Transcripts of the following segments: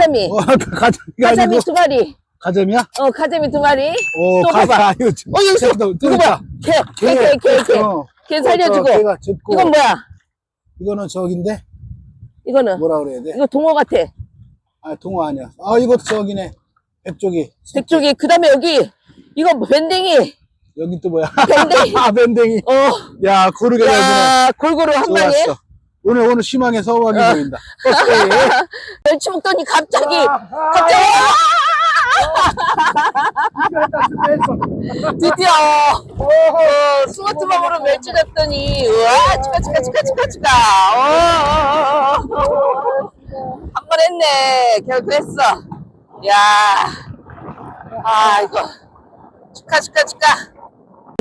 가자미. 어, 가자미가 가자미 아니고 두 마리. 가자미야? 어, 가자미 두 마리. 오, 또 가, 봐봐. 가, 이거 어, 여기 있어. 또, 또 이거 있다. 개, 개, 개, 개, 개. 어, 개 살려주고. 또 개가 젖고. 이건 뭐야? 이거는 저긴데? 이거는. 뭐라 그래야 돼? 이거 동어 같아. 아, 동어 아니야. 아, 이것도 저기네. 백조기. 백쪽이. 그 다음에 여기. 이거 밴댕이. 여기 또 뭐야? 밴댕이. 아, 밴댕이. 어. 야, 고르게. 야, 골고루 한 방에. 좋았어. 오늘, 오늘 심하게 서우하게 어. 보인다. 멸치 먹더니 갑자기. 아, 갑자기. 드디어. 어, 스마트밤으로 멸치 잡더니. 우와, 축하, 축하, 축하, 축하, 축하. 어, 어, 어. 한번 했네. 결국 했어. 야. 아, 이거. 축하, 축하, 축하.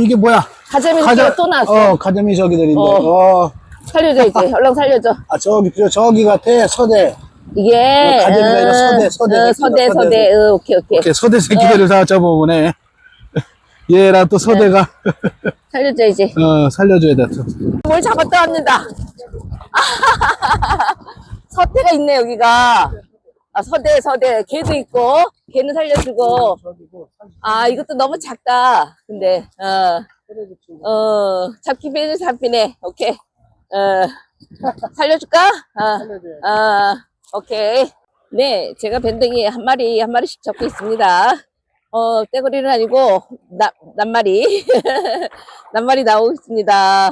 이게 뭐야? 가자미 가자, 또 나왔어. 어, 가자미 저기들인데. 어. 어. 살려줘, 이제. 얼른 살려줘. 아, 저기, 저, 저기 같아. 서대. 이게. 어, 가자미가 아니라 서대, 서대 어, 새끼다, 서대, 서대. 어, 오케이, 오케이. 이렇게 서대 새끼들을 다 잡아보네. 얘랑 또 서대가, 살려줘, 이제. 어, 살려줘야 돼. 또. 뭘 잡았다 왔는다. 서태가 있네, 여기가. 아, 서대, 서대. 개도 있고, 개는 살려주고. 아, 이것도 너무 작다. 근데, 어, 어, 잡기 배를 잡히네. 오케이. 어, 살려줄까? 어, 어, 오케이. 네, 제가 밴댕이 한 마리, 한 마리씩 잡고 있습니다. 어, 떼거리는 아니고, 나, 낱마리. 낱마리 나오고 있습니다.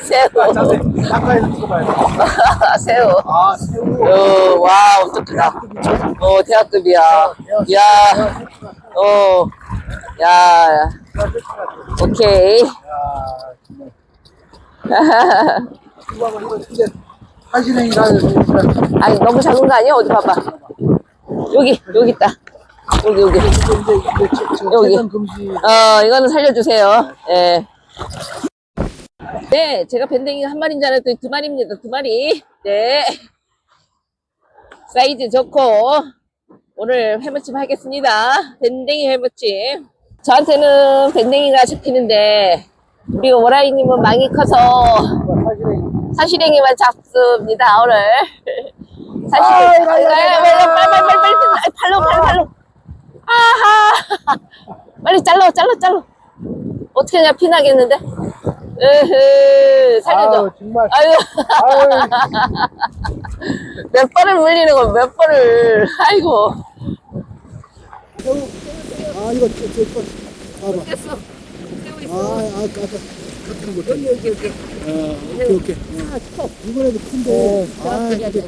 새우. 돼. 새우. 아, 새우. 어, 와, 엄청 크다. 어, 대학급이야. 야, 어, 야, 오케이. 사실행이다. 아니, 너무 작은 거 아니야? 어디 봐봐. 여기, 여기 있다. 여기, 여기. 여기. 어, 이거는 살려주세요. 예. 네, 제가 밴댕이 한 마리인 줄 알았더니 두 마리입니다. 두 마리. 네. 사이즈 좋고, 오늘 회무침 하겠습니다. 밴댕이 회무침. 저한테는 밴댕이가 잡히는데, 우리 오라이님은 망이 커서 사실행. 사시랭이만 잡습니다, 오늘. 빨리, 빨리, 팔로, 팔로, 팔로. 아하. 빨리 잘라, 잘라, 잘라. 어떻게 하냐, 피나겠는데? 으흐, 살려줘. 아유, 정말. 아유, 아유, 몇 번을 물리는 거, 몇 번을. 아이고. 아, 이거. 됐어. 아, 아, 아까, 같은 거. 여기, 여기, 여기. 어, 오케이, 오케이. 어. 아, 커. 이번에도 큰데. 아, 이게.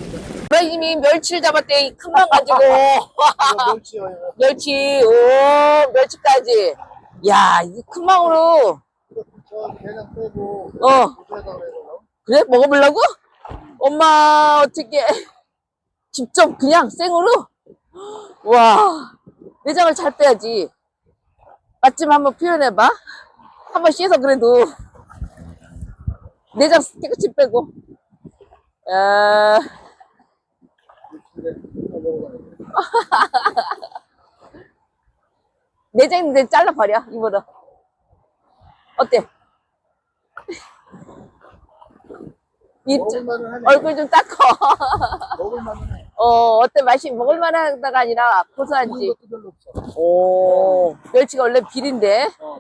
오라이님이 멸치를 잡았대, 이 큰만 가지고. 이거 멸치요, 이거. 멸치, 오, 멸치까지. 야, 이큰 망으로. 저 대장 빼고. 어. 그래? 먹어보려고? 엄마, 어떻게. 직접 그냥 생으로? 와, 내장을 잘 빼야지. 맛집 한번 표현해봐. 한 번 씻어, 그래도. 내장 깨끗이 빼고. 야, 내장인데 잘라버려, 이거는. 어때? 입. 얼굴 좀 닦어. 먹을만은 해. 어, 어때 맛이 먹을만 하다가 아니라 구운 고소한지. 오, 멸치가 원래 비린데. 어.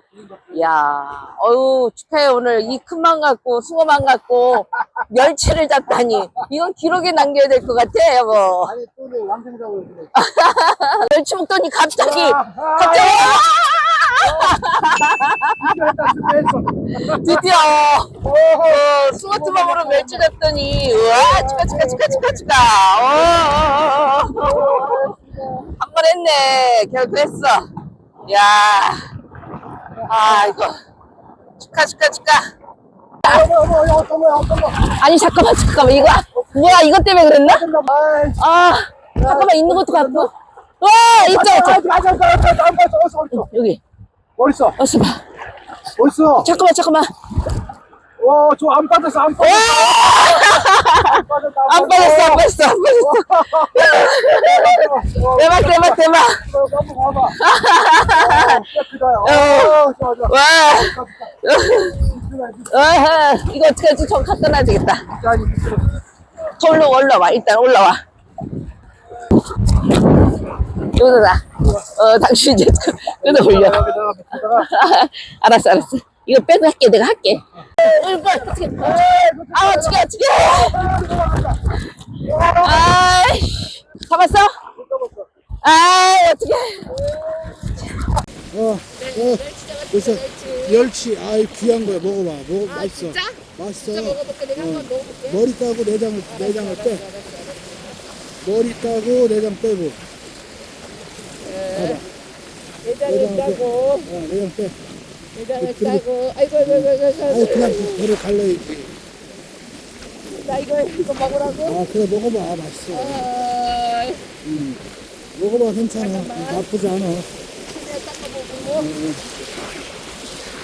이야, 어유 축하해 오늘 이 큰맘 갖고 숭어만 갖고 멸치를 잡다니. 이건 기록에 남겨야 될 것 같아, 여보. 아니, 또내 그래. 멸치 먹더니 갑자기, 아, 갑자기 했다, 드디어 어, 스마트밤으로 멸치 잡더니 우와 축하 축하 축하 축하 축하. 어, 어, 했네. 결국 했어. 야, 아 이거 축하 축하 축하. 아니 잠깐만 잠깐만 이거 뭐야 이것 때문에 그랬나? 아 잠깐만 있는 것도 갖고. 와 있죠 있죠. 여기 어디서, 어서 봐. 어디서. 잠깐만 잠깐만 와, 저 안 빠졌어, 안 와! 빠졌어. 안 빠졌어, 안 빠졌어 안 빠졌어. 대박 대박 대박. 너무 봐봐. 진짜 크다. 어, 좋아, 좋아. 와. 어, 이거 어떻게 하지? 좀 갖다 놔야 되겠다. 아니, 미끄러. 저 올라 올라와. 일단 올라와. 여기다 어 당신 이제 끄- 끊어 올려 알았어 알았어 이거 빼고 할게 내가 할게 아 어떡해 어떡해 아이 잡았어? 아이 어떡해 어, 어, 그래서 멸치, 아이 귀한 거야. 먹어봐. 먹어, 맛있어. 맛있어. 먹어볼게 내가 한번 머리 따고 내장을 내장을 빼. 머리 따고 내장 빼고. 봐봐. 내장을 내장을 빼. 따고 어, 내장 빼. 내장을 따고 아이고 아이고 아이고 아이고 아니 아이고 그냥 배를 갈라야지. 나 이거 이거 먹으라고 아 그래 먹어봐. 맛있어. 아이 음. 먹어봐 괜찮아. 나쁘지 않아.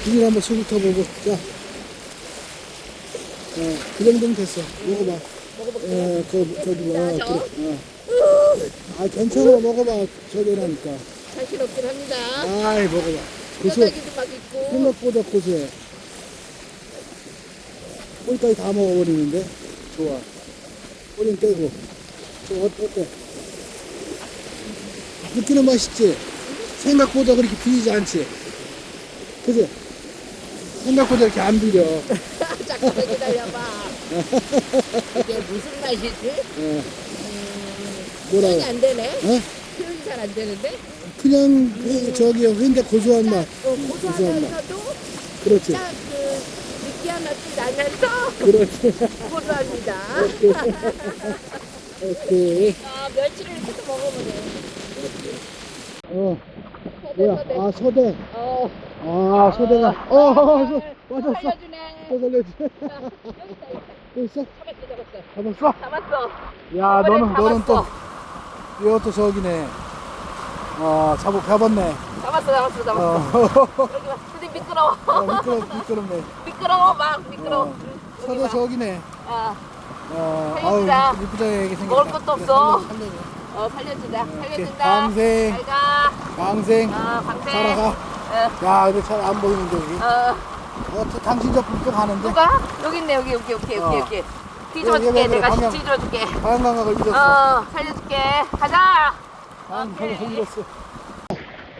비닐 한번 쑥 훑어보고. 자. 어, 그 정도면 됐어. 먹어봐. 어, 그, 저기, 어, 그래. 어. 아, 괜찮아. 먹어봐. 저기라니까. 자신 없긴 합니다 아이, 먹어봐. 고소, 뼈다귀도 막 있고 생각보다 고소해. 꼬리까지 다 먹어버리는데? 좋아. 꼬리는 떼고. 저, 어, 어때? 느끼는 맛있지? 생각보다 그렇게 비리지 않지? 그지? 생각보다 이렇게 안 비려. 잠깐만 기다려봐 이게 무슨 맛이지? 어. 표현이 뭐라 안 되네 어? 표현이 잘 안 되는데 그냥 회- 저기 회인데 고소한 맛. 어, 고소하면서도 그렇지. 딱 그 느끼한 맛이 나면서 그렇지. 고소합니다 오케이. 아 멸치를 이렇게 또 먹어보네 어, 서대 뭐야? 서대 아, 소대. 어 아, 소대가. 어, 소, 맞았어. 살려주네 또 살려줘. 자, 여기다 여기다 또 있어? 잡았어 잡았어 잡았어? 잡았어 야, 이번엔 너는, 너는 또, 잡았어. 이것도 저기네. 어, 잡아, 잡았네. 잡았어 잡았어 잡았어 어, 여기 봐 근데 미끄러워 어 미끄럽, 미끄럽네. 미끄러워 막 미끄러워 어, 여기 소대 봐. 저기네. 아, 어, 살려주자. 아우, 이쁘장하게 생겼다. 먹을 것도 없어. 그래, 살려줘, 어, 살려준다. 살려준다. 광생. 잘 가. 방생. 어, 방생. 살아가. 어, 야, 근데 잘 안 보이는데, 여기. 어, 어, 당신 저 불쑥 가는데. 누가? 여기 있네, 여기, 여기, 여기, 여기, 어. 여기. 뒤집어줄게, 내가 방향. 뒤집어줄게. 방향 감각을 잃었어. 어, 살려줄게. 가자. 아, 방, 방향 잃었어.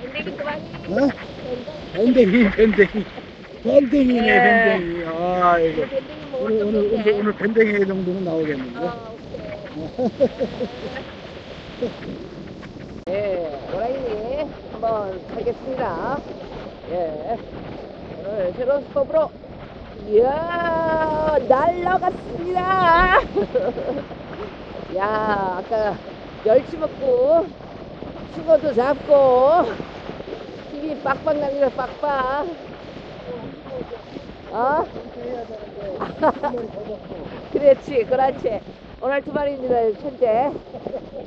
엔딩이 그만. 어? 밴댕이, 밴댕이. 밴댕이네, 예. 밴댕이. 아, 이거. 오늘, 오늘, 오늘, 오늘 밴댕이 정도는 나오겠는데. 아, 어, 오케이. 예 호랑이 한번 가겠습니다. 예 오늘 새로운 수법으로 이야 날라갔습니다. 야 아까 멸치 먹고 숭어도 잡고 힘이 빡빡 납니다 빡빡. 어? 그렇지 그렇지. 오늘 두 마리입니다 현재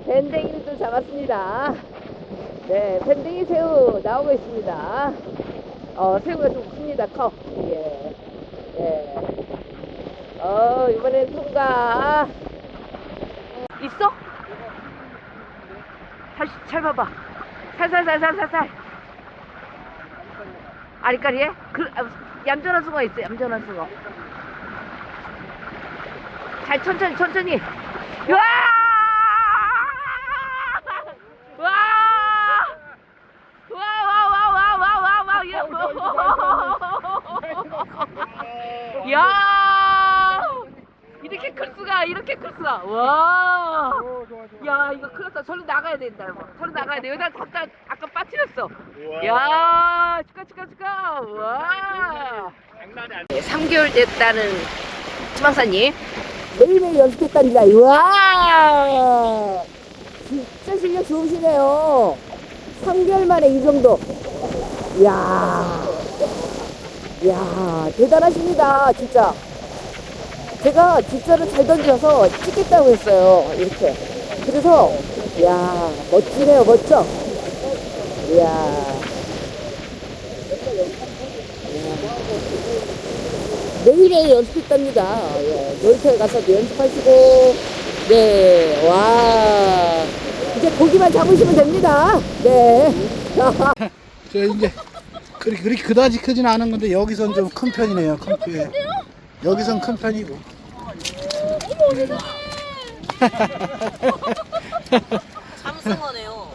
밴댕이를 또 잡았습니다 네 밴댕이 새우 나오고 있습니다 어 새우가 좀 큽니다 커 예. 예. 어 이번엔 통과 있어? 다시 잘 봐봐 살살살살살살 아리까리에? 그 아, 얌전한 숭어 있어 얌전한 숭어 잘 천천히 천천히 와! 와! 와와와와와와와 야! 이렇게 클 수가 수가 와! 어, 좋아, 좋아. 야 이거 큰일 났다 절로 나가야 된다 이거. 절로 나가야 돼. 여기다 갖다 아까 빠뜨렸어. 야 축하 축하 축하. 와. 3개월 됐다는 지방사님. 매일매일 연습했답니다. 와. 진짜 실력 좋으시네요. 3개월 만에 이 정도. 야, 야 대단하십니다 진짜 제가 진짜로 잘 던져서 찍겠다고 했어요. 이렇게. 그래서, 야 멋지네요. 멋져. 이야. 매일매일 연습했답니다. 예. 놀이터에 가서도 연습하시고, 네, 와. 이제 고기만 잡으시면 됩니다. 네. 저 이제 그렇게, 그렇게 그다지 크진 않은 건데 여기선 좀 큰 편이네요. 큰 편. 여기선 큰 편이고. 참승어네요.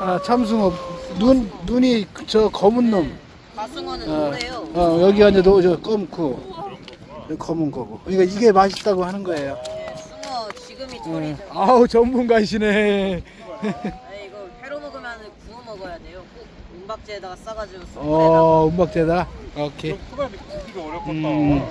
아 참숭어 눈 눈이 저 검은 놈. 가승어는 어, 노래요. 어 여기가 이제 노저 검고 여기 검은 거고. 그러니까 이게 맛있다고 하는 거예요. 예, 숭어 지금이 예. 아우 전문가이시네. 아, 이거 회로 먹으면 구워 먹어야 돼요. 꼭 은박지에다가 싸가지고 숭어에다가 어 음박대다. 오케이. 크다, 크기가 어렵겠다. 음.